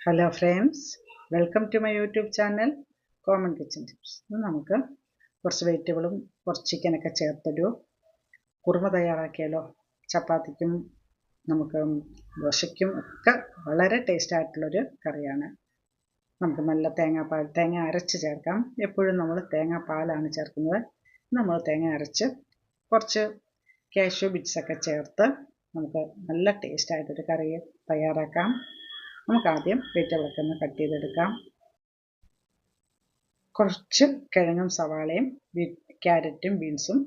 Hello friends welcome to my YouTube channel common kitchen tips ഇന്ന് നമുക്ക് കുറച്ച് വെജിറ്റബിളും കുറച്ച് ചിക്കനൊക്കെ ചേർത്തൊരു കുറുമ തയ്യാറാക്കിയാലോ? ചപ്പാത്തിക്കും നമുക്ക് ദോശയ്ക്കും ഒക്കെ വളരെ ടേസ്റ്റ് ആയിട്ടുള്ളൊരു കറിയാണ്. നമുക്ക് നല്ല തേങ്ങാപ്പാൽ തേങ്ങ അരച്ച് ചേർക്കാം. എപ്പോഴും നമ്മൾ തേങ്ങാപ്പാലാണ് ചേർക്കുന്നത്. നമ്മൾ തേങ്ങ അരച്ച് കുറച്ച് കാഷ്യൂ ബിറ്റ്സൊക്കെ ചേർത്ത് നമുക്ക് നല്ല ടേസ്റ്റ് ആയിട്ടൊരു കറി തയ്യാറാക്കാം. നമുക്ക് ആദ്യം വെജിറ്റബിളൊക്കെ ഒന്ന് കട്ട് ചെയ്തെടുക്കാം. കുറച്ച് കിഴങ്ങും സവാളയും ക്യാരറ്റും ബീൻസും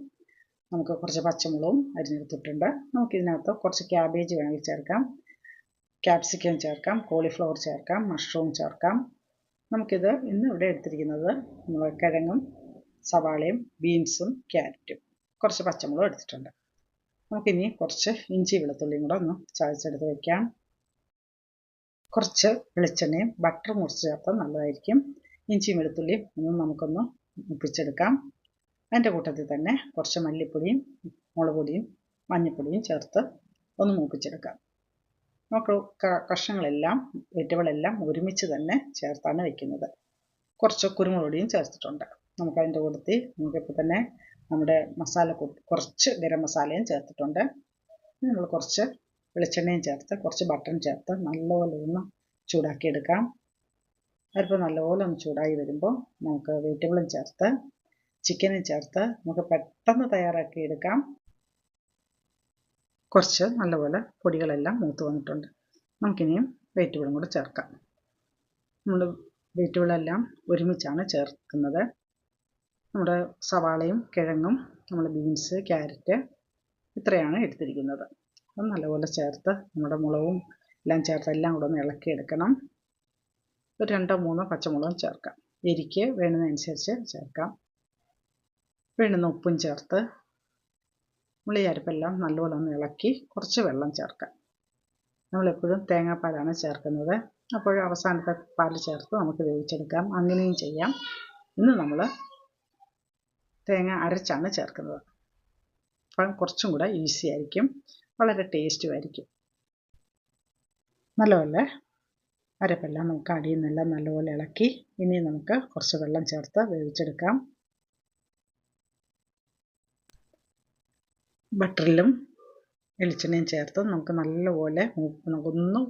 നമുക്ക് കുറച്ച് പച്ചമുളകും അരിഞ്ഞെടുത്തിട്ടുണ്ട്. നമുക്കിതിനകത്ത് കുറച്ച് ക്യാബേജ് വേണമെങ്കിൽ ചേർക്കാം. ക്യാപ്സിക്കം ചേർക്കാം കോളിഫ്ലവർ ചേർക്കാം മഷ്റൂം ചേർക്കാം. നമുക്കിത് ഇന്ന് ഇവിടെ എടുത്തിരിക്കുന്നത് നമ്മൾ കിഴങ്ങും സവാളയും ബീൻസും ക്യാരറ്റും കുറച്ച് പച്ചമുളകും എടുത്തിട്ടുണ്ട്. നമുക്കിനി കുറച്ച് ഇഞ്ചി വെളുത്തുള്ളിയും കൂടെ ഒന്ന് ചതച്ചെടുത്ത് വയ്ക്കാം കുറച്ച് വെളിച്ചെണ്ണയും ബട്ടർ മുറിച്ച് ചേർത്താൽ നല്ലതായിരിക്കും. ഇഞ്ചിയും വെളുത്തുള്ളിയും ഒന്ന് നമുക്കൊന്ന് മുപ്പിച്ചെടുക്കാം അതിന്റെ കൂട്ടത്തിൽ തന്നെ കുറച്ച് മല്ലിപ്പൊടിയും മുളക് പൊടിയും മഞ്ഞൾപ്പൊടിയും ചേർത്ത് ഒന്ന് മൂപ്പിച്ചെടുക്കാം. നമുക്ക് കഷ്ണങ്ങളെല്ലാം വെറ്റുകളെല്ലാം ഒരുമിച്ച് തന്നെ ചേർത്താണ് വയ്ക്കുന്നത് കുറച്ച് കുരുമുളക് പൊടിയും ചേർത്തിട്ടുണ്ട്. നമുക്ക് അതിന്റെ കൂട്ടത്തിൽ നമുക്കിപ്പോൾ തന്നെ നമ്മുടെ മസാല കുറച്ച് ഗരം മസാലയും ചേർത്തിട്ടുണ്ട്. നമ്മൾ കുറച്ച് വെളിച്ചെണ്ണയും ചേർത്ത് കുറച്ച് ബട്ടൺ ചേർത്ത് നല്ലപോലെ ഒന്ന് ചൂടാക്കിയെടുക്കാം. അതിപ്പോൾ നല്ലപോലെ ഒന്ന് ചൂടായി വരുമ്പോൾ നമുക്ക് വെജിറ്റബിളും ചേർത്ത് ചിക്കനും ചേർത്ത് നമുക്ക് പെട്ടെന്ന് തയ്യാറാക്കി എടുക്കാം. കുറച്ച് നല്ലപോലെ പൊടികളെല്ലാം മൂത്ത് വന്നിട്ടുണ്ട്. നമുക്കിനിയും വെജിറ്റബിളും കൂടെ ചേർക്കാം. നമ്മൾ വെജിറ്റബിളെല്ലാം ഒരുമിച്ചാണ് ചേർക്കുന്നത്. നമ്മുടെ സവാളയും കിഴങ്ങും നമ്മൾ ബീൻസ് ക്യാരറ്റ് ഇത്രയാണ് എടുത്തിരിക്കുന്നത്. നല്ലപോലെ ചേർത്ത് നമ്മുടെ മുളകും എല്ലാം ചേർത്ത് എല്ലാം കൂടെ ഒന്ന് ഇളക്കിയെടുക്കണം. ഒരു രണ്ടോ മൂന്നോ പച്ചമുളകും ചേർക്കാം. എരിക്ക് വേണ്ടുന്നതനുസരിച്ച് ചേർക്കാം. വേണ്ടുന്ന ഉപ്പും ചേർത്ത് അരപ്പെല്ലാം നല്ലപോലെ ഒന്ന് ഇളക്കി കുറച്ച് വെള്ളം ചേർക്കാം. നമ്മളെപ്പോഴും തേങ്ങാപ്പാലാണ് ചേർക്കുന്നത്. അപ്പോൾ അവസാനത്തെ പാൽ ചേർത്ത് നമുക്ക് വേവിച്ചെടുക്കാം. അങ്ങനെയും ചെയ്യാം. ഇന്ന് നമ്മൾ തേങ്ങ അരച്ചാണ് ചേർക്കുന്നത്. അപ്പം കുറച്ചും കൂടെ ഈസി ആയിരിക്കും. വളരെ ടേസ്റ്റുമായിരിക്കും നല്ലപോലെ അരപ്പെല്ലാം നമുക്ക് അടിയിൽ നിന്നെല്ലാം നല്ലപോലെ ഇളക്കി ഇനി നമുക്ക് കുറച്ച് വെള്ളം ചേർത്ത് വേവിച്ചെടുക്കാം. ബട്ടറിലും വെളിച്ചെണ്ണയും ചേർത്ത് നമുക്ക് നല്ലപോലെ നമുക്കൊന്ന്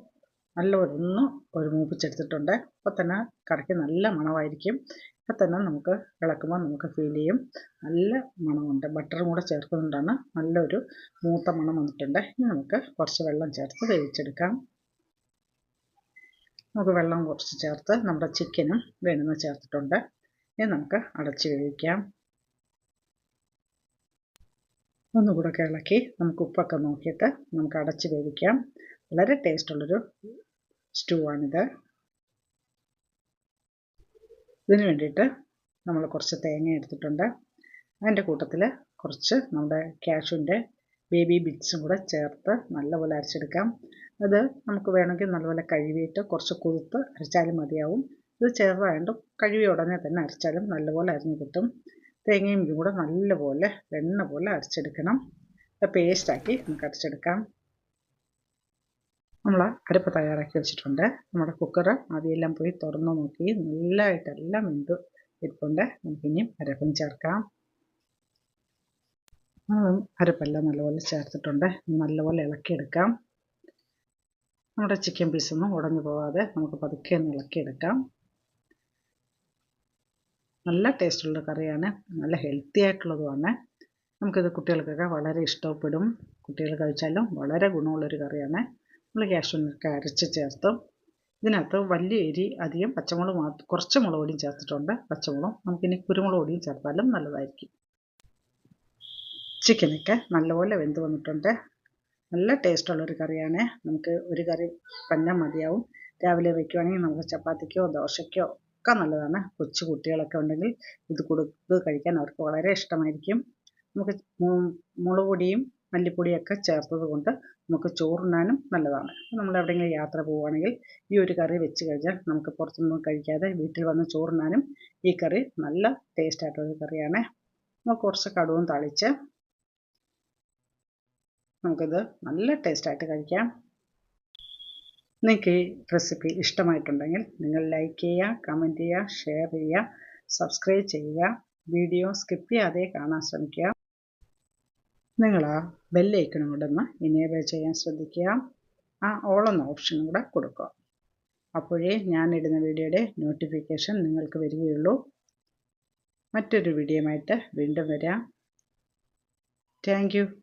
നല്ലപോലെ ഒന്ന് ഒരു മൂപ്പിച്ചെടുത്തിട്ടുണ്ട്. അപ്പോൾ തന്നെ കറിക്ക് നല്ല മണമായിരിക്കും. അപ്പോൾ തന്നെ നമുക്ക് ഇളക്കുമ്പോൾ നമുക്ക് ഫീൽ ചെയ്യും. നല്ല മണമുണ്ട്. ബട്ടറും കൂടെ ചേർക്കുന്നതുകൊണ്ടാണ് നല്ലൊരു മൂത്ത മണം വന്നിട്ടുണ്ട്. ഇനി നമുക്ക് കുറച്ച് വെള്ളം ചേർത്ത് വേവിച്ചെടുക്കാം. നമുക്ക് വെള്ളം കുറച്ച് ചേർത്ത് നമ്മുടെ ചിക്കനും വേണമെന്ന് ചേർത്തിട്ടുണ്ട്. ഇനി നമുക്ക് അടച്ച് വേവിക്കാം. ഒന്നുകൂടെ ഇളക്കി നമുക്ക് ഉപ്പൊക്കെ നോക്കിയിട്ട് നമുക്ക് അടച്ച് വേവിക്കാം. വളരെ ടേസ്റ്റുള്ളൊരു സ്റ്റൂ ആണിത്. ഇതിന് വേണ്ടിയിട്ട് നമ്മൾ കുറച്ച് തേങ്ങ എടുത്തിട്ടുണ്ട്. അതിന്റെ കൂട്ടത്തിൽ കുറച്ച് നമ്മുടെ ക്യാഷുവിന്റെ ബേബി ബിറ്റ്സും കൂടെ ചേർത്ത് നല്ലപോലെ അരച്ചെടുക്കാം. അത് നമുക്ക് വേണമെങ്കിൽ നല്ലപോലെ കഴുകിയിട്ട് കുറച്ച് കൊഴുത്ത് അരച്ചാലും മതിയാവും. ഇത് ചെറുതായതുകൊണ്ട് കഴുകിയ ഉടനെ തന്നെ അരച്ചാലും നല്ലപോലെ അരിഞ്ഞു കിട്ടും. തേങ്ങയും കൂടെ നല്ലപോലെ വെണ്ണ പോലെ അരച്ചെടുക്കണം. പേസ്റ്റാക്കി നമുക്ക് അരച്ചെടുക്കാം. നമ്മൾ അരപ്പ് തയ്യാറാക്കി വെച്ചിട്ടുണ്ട്. നമ്മുടെ കുക്കർ ആദ്യമെല്ലാം പോയി തുറന്ന് നോക്കി. നല്ലതായിട്ടെല്ലാം വെന്ത് ഇരിപ്പുണ്ട്. നമുക്കിനിയും അരപ്പും ചേർക്കാം. അരപ്പെല്ലാം നല്ലപോലെ ചേർത്തിട്ടുണ്ട്. നല്ലപോലെ ഇളക്കിയെടുക്കാം. നമ്മുടെ ചിക്കൻ പീസൊന്നും ഉടഞ്ഞു പോവാതെ നമുക്ക് പതുക്കെ ഒന്ന് ഇളക്കിയെടുക്കാം. നല്ല ടേസ്റ്റുള്ള കറിയാണ്. നല്ല ഹെൽത്തി ആയിട്ടുള്ളതുമാണ്. നമുക്കിത് കുട്ടികൾക്കൊക്കെ വളരെ ഇഷ്ടപ്പെടും. കുട്ടികൾ കഴിച്ചാലും വളരെ ഗുണമുള്ളൊരു കറിയാണ്. നമ്മൾ കാഷ്യൂനൊക്കെ അരച്ച് ചേർത്ത് ഇതിനകത്ത് വലിയ എരി അധികം പച്ചമുളക് മാത്രം കുറച്ച് മുളക് പൊടിയും ചേർത്തിട്ടുണ്ട്. പച്ചമുളകും നമുക്കിനി കുരുമുളക് പൊടിയും ചേർത്താലും നല്ലതായിരിക്കും. ചിക്കനൊക്കെ നല്ലപോലെ വെന്ത് വന്നിട്ടുണ്ട്. നല്ല ടേസ്റ്റുള്ളൊരു കറിയാണ്. നമുക്ക് ഒരു കറി തന്നെ മതിയാവും. രാവിലെ വയ്ക്കുവാണെങ്കിൽ നമുക്ക് ചപ്പാത്തിക്കോ ദോശയ്ക്കോ ഒക്കെ നല്ലതാണ്. കൊച്ചു കുട്ടികളൊക്കെ ഉണ്ടെങ്കിൽ ഇത് കൊടുത്ത് കഴിക്കാൻ അവർക്ക് വളരെ ഇഷ്ടമായിരിക്കും. നമുക്ക് മുളക് പൊടിയും മല്ലിപ്പൊടിയൊക്കെ ചേർത്തത് കൊണ്ട് നമുക്ക് ചോറുണ്ണാനും നല്ലതാണ്. നമ്മൾ എവിടെയെങ്കിലും യാത്ര പോവുകയാണെങ്കിൽ ഈ ഒരു കറി വെച്ച് കഴിഞ്ഞാൽ നമുക്ക് പുറത്തൊന്നും കഴിക്കാതെ വീട്ടിൽ വന്ന് ചോറുണ്ണാനും ഈ കറി നല്ല ടേസ്റ്റായിട്ടുള്ളൊരു കറിയാണ്. നമുക്ക് കുറച്ച് കടുവും തളിച്ച് നമുക്കിത് നല്ല ടേസ്റ്റായിട്ട് കഴിക്കാം. നിങ്ങൾക്ക് ഈ റെസിപ്പി ഇഷ്ടമായിട്ടുണ്ടെങ്കിൽ നിങ്ങൾ ലൈക്ക് ചെയ്യുക കമന്റ് ചെയ്യുക ഷെയർ ചെയ്യുക സബ്സ്ക്രൈബ് ചെയ്യുക. വീഡിയോ സ്കിപ്പ് ചെയ്യാതെ കാണാൻ ശ്രമിക്കുക. നിങ്ങൾ ആ ബെല്ലൈക്കണും കൂടെ ഒന്ന് ഇനേബിൾ ചെയ്യാൻ ശ്രദ്ധിക്കുക. ആ ഓൾ എന്ന ഓപ്ഷനും കൂടെ കൊടുക്കുക. അപ്പോഴേ ഞാനിടുന്ന വീഡിയോയുടെ നോട്ടിഫിക്കേഷൻ നിങ്ങൾക്ക് വരികയുള്ളൂ. മറ്റൊരു വീഡിയോയുമായിട്ട് വീണ്ടും വരാം. താങ്ക്